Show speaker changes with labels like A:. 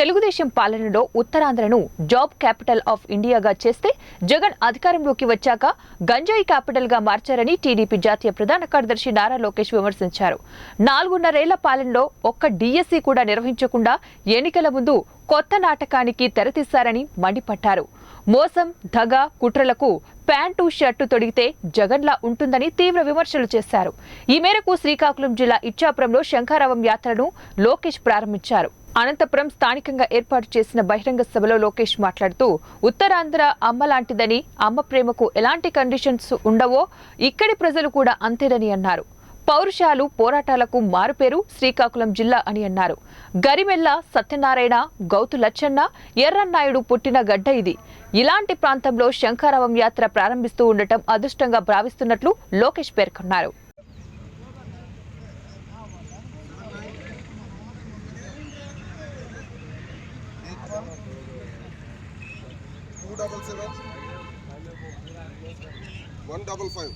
A: తెలుగుదేశం పాలనలో ఉత్తరాంధ్రను job capital of ఇండియాగా చేస్తే జగన్ అధికారంలోకి వచ్చాక గంజాయి క్యాపిటల్గా మార్చారని టీడీపీ జాతీయ ప్రధాన కార్యదర్శి నారా లోకేష్ విమర్శించారు. నాలుగున్నరేళ్ళ పాలనలో ఒక్క డీఎస్సీ కూడా నిర్వహించకుండా ఎన్నికల ముందు కొత్త నాటకానికి తెరతీశారని మండిపట్టారు మోసం దగ కుట్రలకు ప్యాంటు షర్టు తొడిగితే జగన్లా ఉంటుందని తీవ్ర విమర్శలు చేశారు. ఈ మేరకు శ్రీకాకుళం జిల్లా ఇచ్చాపురంలో శంఖారావం యాత్రను లోకేష్ ప్రారంభించారు. అనంతపురం స్థానికంగా ఏర్పాటు చేసిన బహిరంగ సభలో లోకేష్ మాట్లాడుతూ ఉత్తరాంధ్ర అమ్మ లాంటిదని అమ్మ ప్రేమకు ఎలాంటి కండిషన్స్ ఉండవో ఇక్కడి ప్రజలు కూడా అంతేనని అన్నారు. పౌరుషాలు పోరాటాలకు మారుపేరు శ్రీకాకుళం జిల్లా అని అన్నారు. గరిమెల్ల సత్యనారాయణ గౌతు లచ్చన్న ఎర్రన్నాయుడు పుట్టిన గడ్డ ఇది. ఇలాంటి ప్రాంతంలో శంఖారావం యాత్ర ప్రారంభిస్తూ ఉండటం అదృష్టంగా భావిస్తున్నట్లు లోకేష్ పేర్కొన్నారు.
B: Two double seven one double five